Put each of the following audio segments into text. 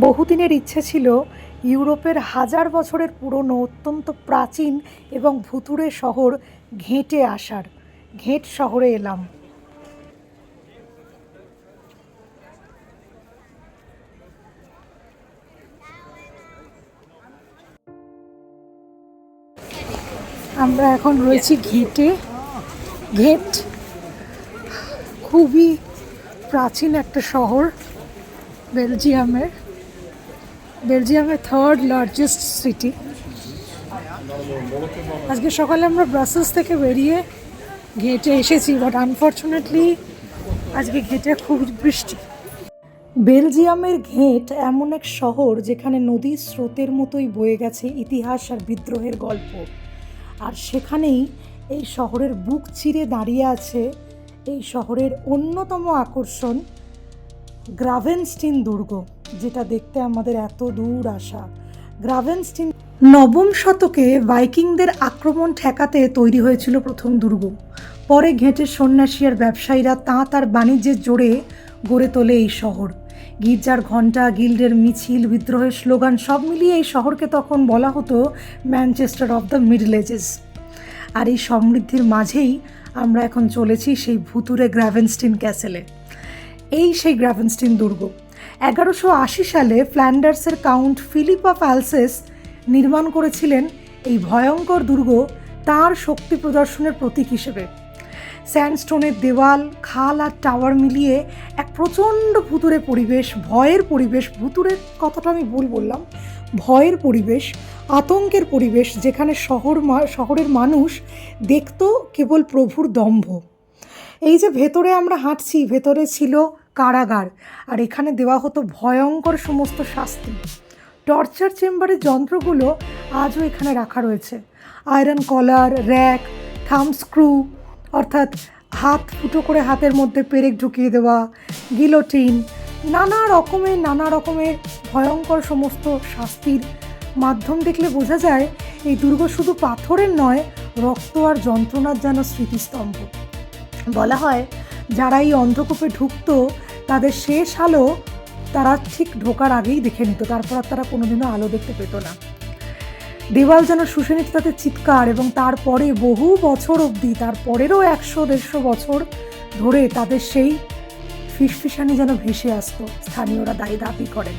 বহুদিনের ইচ্ছে ছিল ইউরোপের হাজার বছরের পুরনো, অত্যন্ত প্রাচীন এবং ভুতুড়ে শহর ঘেঁটে আসার, ঘেঁট শহরে এলাম। আমরা এখন রয়েছি ঘেঁটে। ঘেট খুবই প্রাচীন একটা শহর, বেলজিয়ামের। বেলজিয়ামের থার্ড লার্জেস্ট সিটি আজকে সকালে আমরা ব্রাসেলস থেকে বেরিয়ে ঘেটে এসেছি বাট আনফর্চুনেটলি আজকে ঘেটে খুব বৃষ্টি। বেলজিয়ামের ঘেঁট এমন এক শহর যেখানে নদীর স্রোতের মতোই বয়ে গেছে ইতিহাস আর বিদ্রোহের গল্প। আর সেখানেই এই শহরের বুক চিরে দাঁড়িয়ে আছে এই শহরের অন্যতম আকর্ষণ গ্রাভেনস্টিন দুর্গ। যেটা দেখতে আমাদের এত দূর আসা। গ্রাভেনস্টিন নবম শতকে ভাইকিংদের আক্রমণ ঠেকাতে তৈরি হয়েছিল প্রথম দুর্গ। পরে ঘেঁটে সন্ন্যাসী আর ব্যবসায়ীরা তাঁত আর বাণিজ্যের জোরে গড়ে তোলে এই শহর। গির্জার ঘণ্টা, গিল্ডের মিছিল, বিদ্রোহের স্লোগান সব মিলিয়ে এই শহরকে তখন বলা হতো Manchester of the middle ages. আর এই সমৃদ্ধির মাঝেই আমরা এখন চলেছি সেই ভুতুরে গ্র্যাভেনস্টিন ক্যাসেলে। এই সেই গ্র্যাভেনস্টিন দুর্গ। এগারোশো আশি সালে ফ্ল্যান্ডার্সের কাউন্ট ফিলিপ অফ অ্যালসেস নির্মাণ করেছিলেন এই ভয়ঙ্কর দুর্গ তার শক্তি প্রদর্শনের প্রতীক হিসেবে। স্যান্ডস্টোনের দেওয়াল, খাল আর টাওয়ার মিলিয়ে এক প্রচণ্ড ভুতুরে পরিবেশ, ভয়ের পরিবেশ ভুতুরের কথাটা আমি ভুল বললাম, ভয়ের পরিবেশ, আতঙ্কের পরিবেশ যেখানে শহর শহরের মানুষ দেখতো কেবল প্রভুর দম্ভ। এই যে ভেতরে আমরা হাঁটছি, ভেতরে ছিল কারাগার। আর এখানে দেওয়া হতো ভয়ঙ্কর সমস্ত শাস্তি। টর্চার চেম্বারের যন্ত্রগুলো আজও এখানে রাখা রয়েছে। Iron collar, rack, thumb screw, অর্থাৎ হাত ফুটো করে হাতের মধ্যে পেরেক ঢুকিয়ে দেওয়া, গিলোটিন, নানা রকমের নানা রকমের ভয়ঙ্কর সমস্ত শাস্তির মাধ্যম দেখলে বোঝা যায় এই দুর্গ শুধু পাথরের নয়, রক্ত আর যন্ত্রণার যেন স্মৃতিস্তম্ভ। বলা হয়, যারা এই অন্ধকূপে ঢুকতো তাদের শেষ আলো তারা ঠিক ঢোকার আগেই দেখে নিত, তারপর আর তারা কোনোদিনও আলো দেখতে পেত না। দেওয়াল যেন শুষে নিত তাদের চিৎকার এবং তারপরে বহু বছর অবধি তারপরেরও একশো, দেড়শো বছর ধরে তাদের সেই ফিসফিসানি যেন ভেসে আসতো, স্থানীয়রা দায়ী দাবি করেন।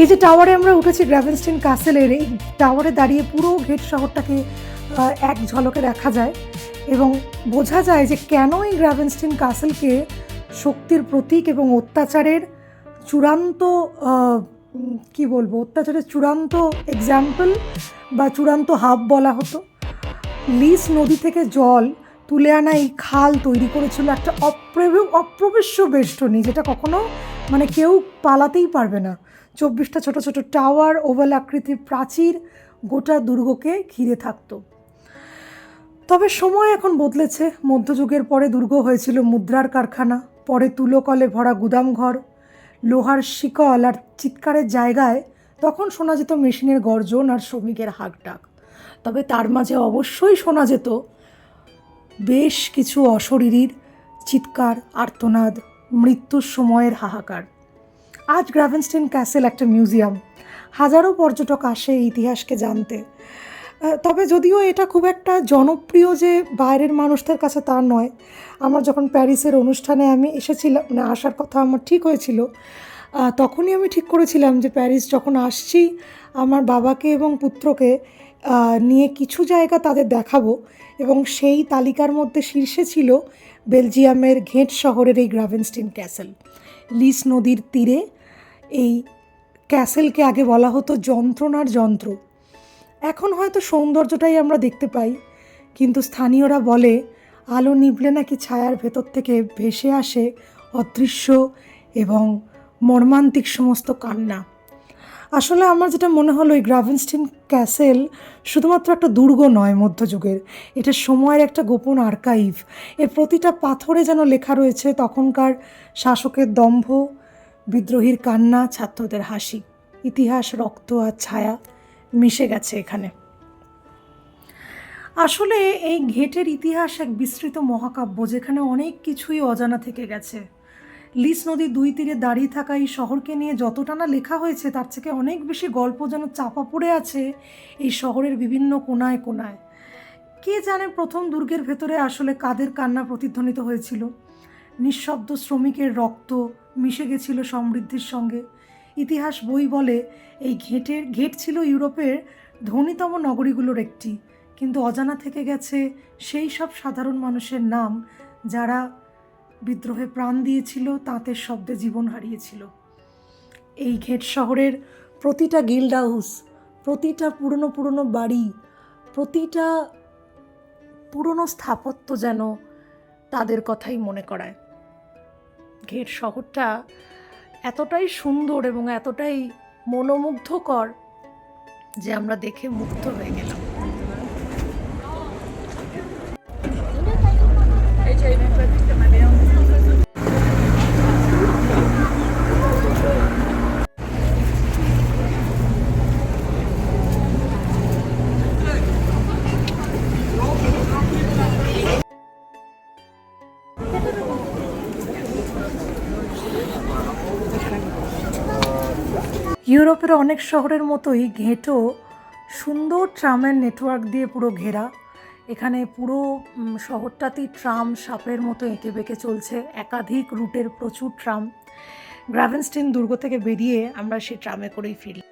এই যে টাওয়ারে আমরা উঠেছি গ্র্যাভেনস্টিন কাসেলের এই টাওয়ারে দাঁড়িয়ে পুরো ঘেট শহরটাকে এক ঝলকে দেখা যায় এবং বোঝা যায় যে কেন এই গ্র্যাভেনস্টিন কাসেলকে শক্তির প্রতীক এবং অত্যাচারের চূড়ান্ত কি বলব, অত্যাচারের চূড়ান্ত এক্সাম্পল বা চূড়ান্ত হাব বলা হতো। লিস নদী থেকে জল তুলে আনা এই খাল তৈরি করেছিল একটা অপ্রব অপ্রবেশ্য বেষ্টনী যেটা কখনো মানে কেউ পালাতেই পারবে না। চব্বিশটা ছোট ছোট টাওয়ার ওভাল আকৃতির প্রাচীর গোটা দুর্গকে ঘিরে থাকতো। তবে সময় এখন বদলেছে। মধ্যযুগের পরে দুর্গ হয়েছিল মুদ্রার কারখানা। পরে তুলোকলে ভরা গুদামঘর লোহার শিকল আর চিৎকারের জায়গায় তখন শোনা যেত মেশিনের গর্জন আর শ্রমিকের হাঁকডাক। তবে তার মাঝে অবশ্যই শোনা যেত বেশ কিছু অশরীরীর চিৎকার, আর্তনাদ, মৃত্যুর সময়ের হাহাকার। আজ গ্রাভেনস্টিন ক্যাসেল একটা মিউজিয়াম। হাজারো পর্যটক আসে ইতিহাসকে জানতে। তবে যদিও এটা খুব একটা জনপ্রিয় যে বাইরের মানুষদের কাছে তা নয়। আমার যখন প্যারিসের অনুষ্ঠানে আমি এসেছিলাম মানে আসার কথা আমার ঠিক হয়েছিল তখনই আমি ঠিক করেছিলাম যে প্যারিস যখন আসছি, আমার বাবাকে এবং পুত্রকে নিয়ে কিছু জায়গা তাদের দেখাবো এবং সেই তালিকার মধ্যে শীর্ষে ছিল বেলজিয়ামের ঘেঁট শহরের এই গ্রাভেনস্টিন ক্যাসেল। লিস নদীর তীরে এই ক্যাসেলকে আগে বলা হতো যন্ত্রণার যন্ত্র। এখন হয়তো সৌন্দর্যটাই আমরা দেখতে পাই, কিন্তু স্থানীয়রা বলে, আলো নিভলে নাকি ছায়ার ভেতর থেকে ভেসে আসে অদৃশ্য এবং মর্মান্তিক সমস্ত কান্না। আসলে আমার যেটা মনে হলো, এই গ্রাভেনস্টিন ক্যাসেল শুধুমাত্র একটা দুর্গ নয় মধ্যযুগের। এটা সময়ের একটা গোপন আর্কাইভ। এর প্রতিটা পাথরে যেন লেখা রয়েছে, তখনকার শাসকের দম্ভ, বিদ্রোহীর কান্না, ছাত্রদের হাসি, ইতিহাস, রক্ত আর ছায়া। মিশে গেছে এখানে। আসলে এই ঘেটের ইতিহাস এক বিস্তৃত মহাকাব্য যেখানে অনেক কিছুই অজানা থেকে গেছে। লিস নদীর দুই তীরে দাঁড়িয়ে থাকা এই শহরকে নিয়ে যতটা না লেখা হয়েছে, তার থেকে অনেক বেশি গল্প যেন চাপা পড়ে আছে এই শহরের বিভিন্ন কোনায় কোনায় কে জানে প্রথম দুর্গের ভেতরে আসলে কাদের কান্না প্রতিধ্বনিত হয়েছিল? নিঃশব্দ শ্রমিকের রক্ত মিশে গেছিল সমৃদ্ধির সঙ্গে। ইতিহাস বই বলে, এই ঘেটের, ঘেট ছিল ইউরোপের ধনীতম নগরীগুলোর একটি। কিন্তু অজানা থেকে গেছে সেই সব সাধারণ মানুষের নাম যারা বিদ্রোহে প্রাণ দিয়েছিল, তাঁতের শব্দে জীবন হারিয়েছিল। এই ঘেট শহরের প্রতিটা গিল্ড হাউস, প্রতিটা পুরনো পুরনো বাড়ি, প্রতিটা পুরনো স্থাপত্য যেন তাদের কথাই মনে করায়। ঘেট শহরটা এতটাই সুন্দর এবং এতটাই মনোমুগ্ধকর যে আমরা দেখে মুগ্ধ হয়ে গেলাম। ইউরোপের অনেক শহরের মতোই ঘেঁটো, সুন্দর ট্রামের নেটওয়ার্ক দিয়ে পুরো ঘেরা। এখানে পুরো শহরটাতেই ট্রাম সাপের মতো এঁকে বেঁকে চলছে, একাধিক রুটের প্রচুর ট্রাম। গ্রাভেনস্টিন দুর্গ থেকে বেরিয়ে আমরা সেই ট্রামে করেই ফিরি